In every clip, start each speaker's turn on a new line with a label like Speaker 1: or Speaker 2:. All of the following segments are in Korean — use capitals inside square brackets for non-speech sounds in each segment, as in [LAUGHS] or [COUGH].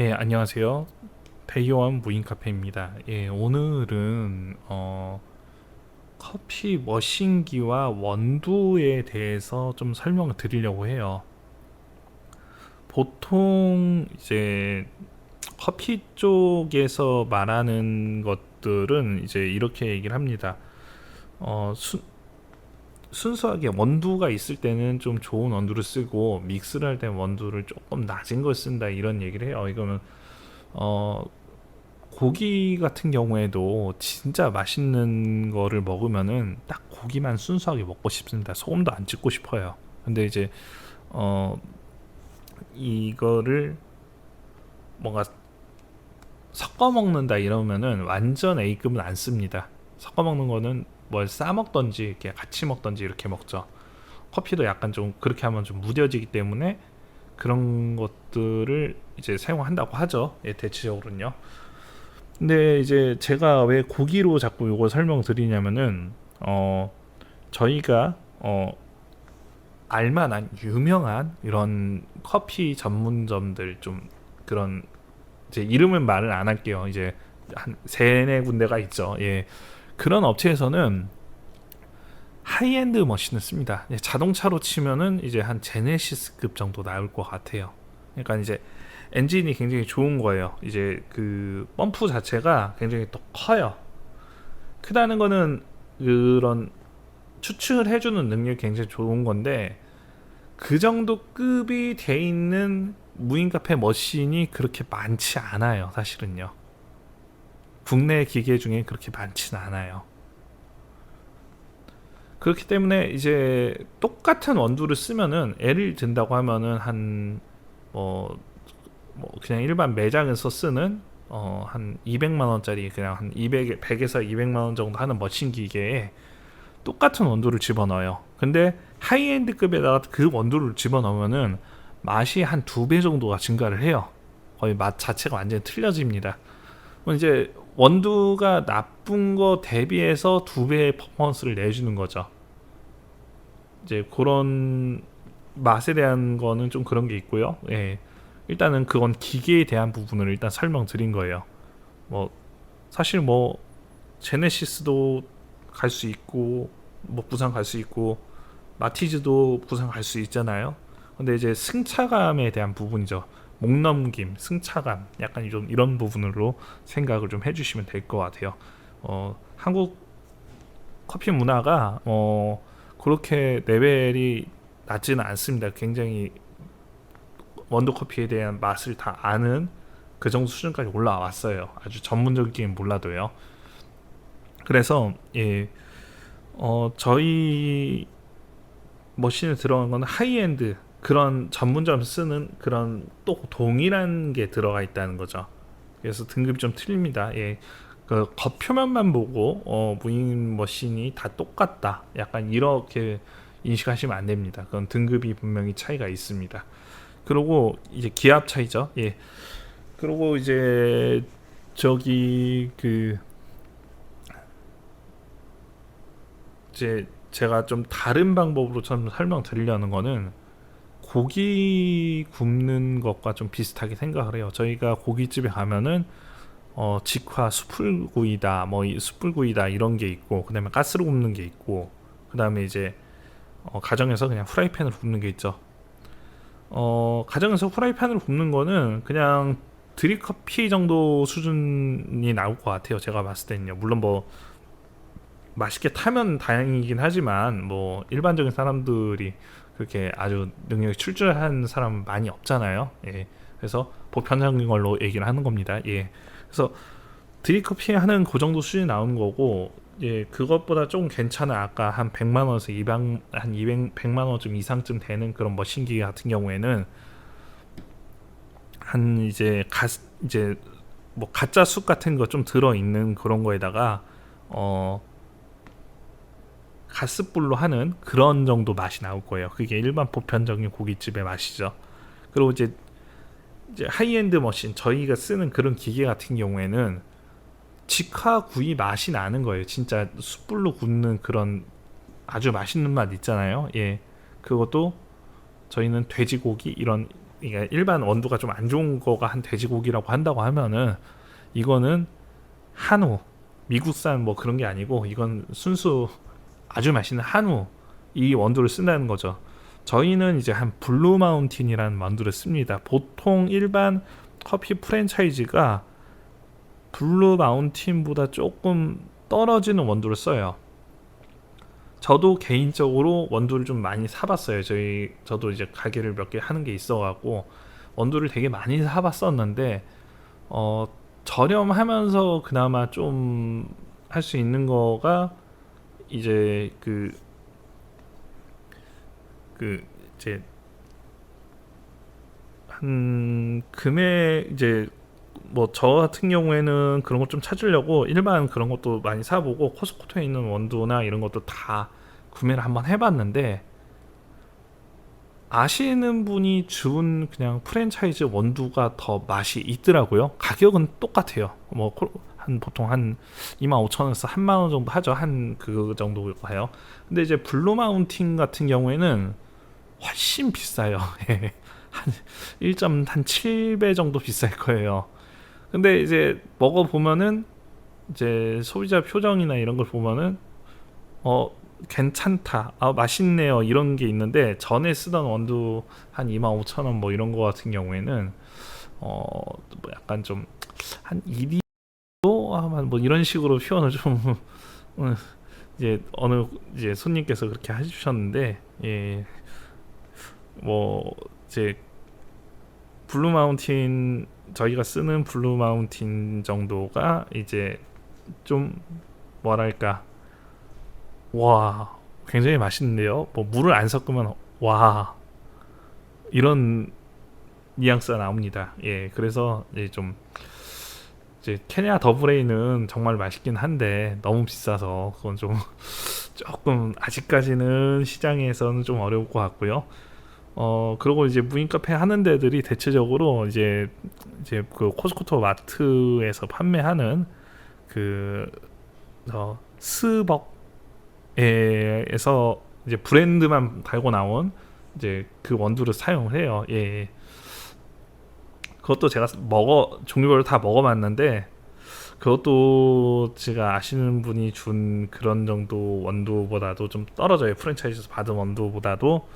Speaker 1: 예, 안녕하세요. 대기원 무인 카페입니다. 예, 오늘은 어, 커피 머신기와 원두에 대해서 좀 설명을 드리려고 해요. 보통 이제 커피 쪽에서 말하는 것들은 이제 이렇게 얘기를 합니다. 어, 순, 순수하게 원두가 있을 때는 좀 좋은 원두를 쓰고 믹스를 할 때는 원두를 조금 낮은 걸 쓴다 이런 얘기를 해요. 이거는 어 고기 같은 경우에도 진짜 맛있는 거를 먹으면은 딱 고기만 순수하게 먹고 싶습니다. 소금도 안 찍고 싶어요. 근데 이제 어 이거를 뭔가 섞어 먹는다 이러면은 완전 A급은 안 씁니다. 섞어 먹는 거는 뭘 싸 먹던지 이렇게 같이 먹던지 이렇게 먹죠. 커피도 약간 좀 그렇게 하면 좀 무뎌지기 때문에 그런 것들을 이제 사용한다고 하죠. 예, 대체적으로는요. 근데 이제 제가 왜 고기로 자꾸 이걸 설명드리냐면은 어 저희가 어 알만한 유명한 이런 커피 전문점들 좀 그런 이제 이름은 말을 안 할게요. 이제 한 세네 군데가 있죠. 예. 그런 업체에서는 하이엔드 머신을 씁니다. 예, 자동차로 치면은 이제 한 제네시스급 정도 나올 것 같아요. 그러니까 이제 엔진이 굉장히 좋은 거예요. 이제 그 펌프 자체가 굉장히 또 커요. 크다는 거는 그런 추측을 해주는 능력이 굉장히 좋은 건데 그 정도 급이 돼 있는 무인 카페 머신이 그렇게 많지 않아요. 사실은요. 국내 기계 중에 그렇게 많지는 않아요. 그렇기 때문에 이제 똑같은 원두를 쓰면은 예를 든다고 하면은 한 뭐 뭐 그냥 일반 매장에서 쓰는 어 한 200만 원짜리 그냥 한 200, 100에서 200만 원 정도 하는 머신 기계에 똑같은 원두를 집어넣어요. 근데 하이엔드급에다가 그 원두를 집어넣으면은 맛이 한 두 배 정도가 증가를 해요. 거의 맛 자체가 완전히 틀려집니다. 이제 원두가 나쁜 거 대비해서 두 배의 퍼포먼스를 내주는 거죠. 이제 그런 맛에 대한 거는 좀 그런 게 있고요. 예. 일단은 그건 기계에 대한 부분을 일단 설명드린 거예요. 뭐 사실 뭐 제네시스도 갈 수 있고 뭐 부산 갈 수 있고 마티즈도 부산 갈 수 있잖아요. 근데 이제 승차감에 대한 부분이죠. 목넘김, 승차감, 약간 좀 이런 부분으로 생각을 좀 해주시면 될 것 같아요. 어, 한국 커피 문화가 어, 그렇게 레벨이 낮지는 않습니다. 굉장히 원두 커피에 대한 맛을 다 아는 그 정도 수준까지 올라왔어요. 아주 전문적이긴 몰라도요. 그래서 예, 어, 저희 머신에 들어간 거는 하이엔드 그런 전문점 쓰는 그런 또 동일한 게 들어가 있다는 거죠. 그래서 등급이 좀 틀립니다. 예. 그 겉표면만 보고 어, 무인 머신이 다 똑같다. 약간 이렇게 인식하시면 안 됩니다. 그건 등급이 분명히 차이가 있습니다. 그리고 이제 기압 차이죠. 예. 그리고 이제 저기 그 이제 제가 좀 다른 방법으로 좀 설명드리려는 거는 고기 굽는 것과 좀 비슷하게 생각을 해요. 저희가 고깃집에 가면은 어, 직화 숯불구이다, 뭐 숯불구이다 이런 게 있고, 그다음에 가스로 굽는 게 있고, 그다음에 이제 어, 가정에서 그냥 프라이팬으로 굽는 게 있죠. 어, 가정에서 프라이팬으로 굽는 거는 그냥 드립커피 정도 수준이 나올 것 같아요. 제가 봤을 때는요. 물론 뭐 맛있게 타면 다행이긴 하지만 뭐 일반적인 사람들이 그렇게 아주 능력이 출중한 사람 많이 없잖아요. 예. 그래서 보편적인 걸로 얘기를 하는 겁니다. 예. 그래서 드립커피 하는 그 정도 수준이 나오는 거고 예, 그것보다 조금 괜찮은 아까 한 100만 원에서 200, 한 200, 100만 원쯤 이상쯤 되는 그런 머신기 같은 경우에는 한 이제 가 이제 뭐 가짜 쑥 같은 거 좀 들어 있는 그런 거에다가 어 가스불로 하는 그런 정도 맛이 나올 거예요. 그게 일반 보편적인 고깃집의 맛이죠. 그리고 이제 이제 하이엔드 머신 저희가 쓰는 그런 기계 같은 경우에는 직화 구이 맛이 나는 거예요. 진짜 숯불로 굽는 그런 아주 맛있는 맛 있잖아요. 예. 그것도 저희는 돼지고기 이런 그러니까 일반 원두가 좀 안 좋은 거가 한 돼지고기라고 한다고 하면은 이거는 한우 미국산 뭐 그런 게 아니고 이건 순수 아주 맛있는 한우 이 원두를 쓴다는 거죠. 저희는 이제 한 블루 마운틴이라는 원두를 씁니다. 보통 일반 커피 프랜차이즈가 블루 마운틴보다 조금 떨어지는 원두를 써요. 저도 개인적으로 원두를 좀 많이 사봤어요. 저희 저도 이제 가게를 몇 개 하는 게 있어갖고 원두를 되게 많이 사봤었는데 어 저렴하면서 그나마 좀 할 수 있는 거가 이제 그 그 이제 한 금액 이제 뭐 저 같은 경우에는 그런 것 좀 찾으려고 일반 그런 것도 많이 사보고 코스코토에 있는 원두나 이런 것도 다 구매를 한번 해봤는데 아시는 분이 준 그냥 프랜차이즈 원두가 더 맛이 있더라고요. 가격은 똑같아요. 뭐 한 보통 한 25,000원에서 1만 원 정도 하죠. 한 그 정도 가요. 근데 이제 블루 마운틴 같은 경우에는 훨씬 비싸요. [LAUGHS] 예. 한 1.7배 정도 비쌀 거예요. 근데 이제 먹어 보면은 이제 소비자 표정이나 이런 걸 보면은 어 괜찮다, 아 맛있네요 이런 게 있는데 전에 쓰던 원두 한 25,000원 뭐 이런 거 같은 경우에는 어뭐 약간 좀 한 1 위뭐 이런 식으로 표현을 좀 [LAUGHS] 어, 이제 어느 이제 손님께서 그렇게 해주셨는데 예. 뭐 이제 블루 마운틴 저희가 쓰는 블루 마운틴 정도가 이제 좀 뭐랄까 와 굉장히 맛있는데요. 뭐 물을 안 섞으면 와 이런 뉘앙스가 나옵니다. 예, 그래서 이제 좀 이제 케냐 더브레이는 정말 맛있긴 한데 너무 비싸서 그건 좀 [LAUGHS] 조금 아직까지는 시장에서는 좀 어려울 것 같고요. 어 그리고 이제 무인 카페 하는 데들이 대체적으로 이제 이제 그 코스코토 마트에서 판매하는 그 어 스벅에서 이제 브랜드만 달고 나온 이제 그 원두를 사용을 해요. 예. 그것도 제가 먹어 종류별로 다 먹어봤는데 그것도 제가 아시는 분이 준 그런 정도 원두보다도 좀 떨어져요. 프랜차이즈에서 받은 원두보다도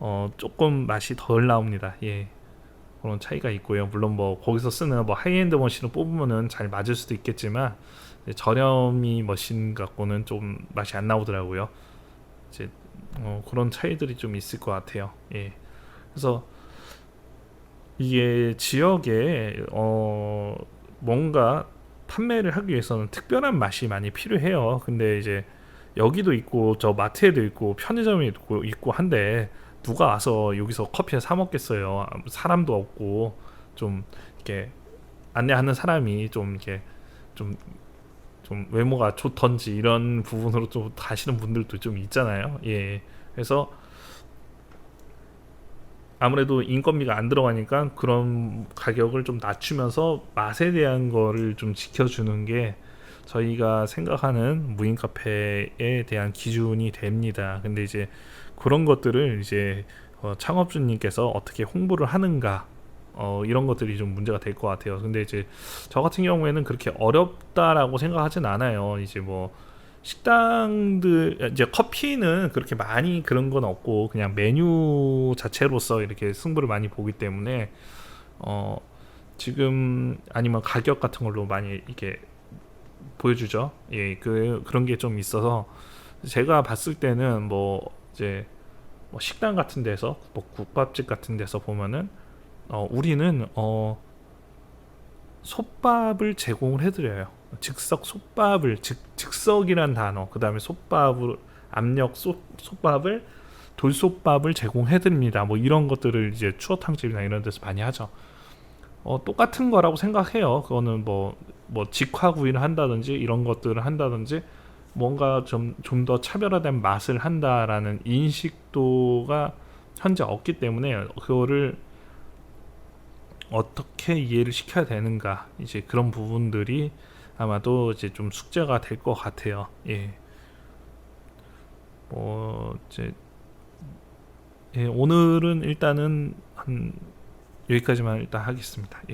Speaker 1: 어 조금 맛이 덜 나옵니다. 예. 그런 차이가 있고요. 물론 뭐 거기서 쓰는 뭐 하이엔드 머신을 뽑으면은 잘 맞을 수도 있겠지만 저렴이 머신 갖고는 좀 맛이 안 나오더라고요. 이제 어 그런 차이들이 좀 있을 것 같아요. 예. 그래서 이게 지역에 어 뭔가 판매를 하기 위해서는 특별한 맛이 많이 필요해요. 근데 이제 여기도 있고 저 마트에도 있고 편의점에 있고 있고 한데 누가 와서 여기서 커피를 사 먹겠어요. 사람도 없고 좀 이렇게 안내하는 사람이 좀 이렇게 좀좀 외모가 좋던지 이런 부분으로 좀 가시는 분들도 좀 있잖아요. 예. 그래서 아무래도 인건비가 안 들어가니까 그런 가격을 좀 낮추면서 맛에 대한 거를 좀 지켜주는 게 저희가 생각하는 무인 카페에 대한 기준이 됩니다. 근데 이제 그런 것들을 이제 어, 창업주님께서 어떻게 홍보를 하는가 어, 이런 것들이 좀 문제가 될 것 같아요. 근데 이제 저 같은 경우에는 그렇게 어렵다라고 생각하진 않아요. 이제 뭐 식당들 이제 커피는 그렇게 많이 그런 건 없고 그냥 메뉴 자체로서 이렇게 승부를 많이 보기 때문에 어 지금 아니면 가격 같은 걸로 많이 이렇게 보여주죠. 예, 그 그런 게 좀 있어서 제가 봤을 때는 뭐 이제 뭐 식당 같은 데서 뭐 국밥집 같은 데서 보면은 어 우리는 어 솥밥을 제공을 해드려요. 즉석 솥밥을 즉 즉석이란 단어 그 다음에 솥밥을 압력 솥, 솥밥을 돌솥밥을 제공해 드립니다. 뭐 이런 것들을 이제 추어탕집이나 이런 데서 많이 하죠. 어, 똑같은 거라고 생각해요. 그거는 뭐, 뭐 직화구이를 한다든지 이런 것들을 한다든지 뭔가 좀 좀 더 차별화된 맛을 한다라는 인식도가 현재 없기 때문에 그거를 어떻게 이해를 시켜야 되는가 이제 그런 부분들이 아마도 이제 좀 숙제가 될 것 같아요. 예. 뭐 이제 예, 오늘은 일단은 한 여기까지만 일단 하겠습니다. 예.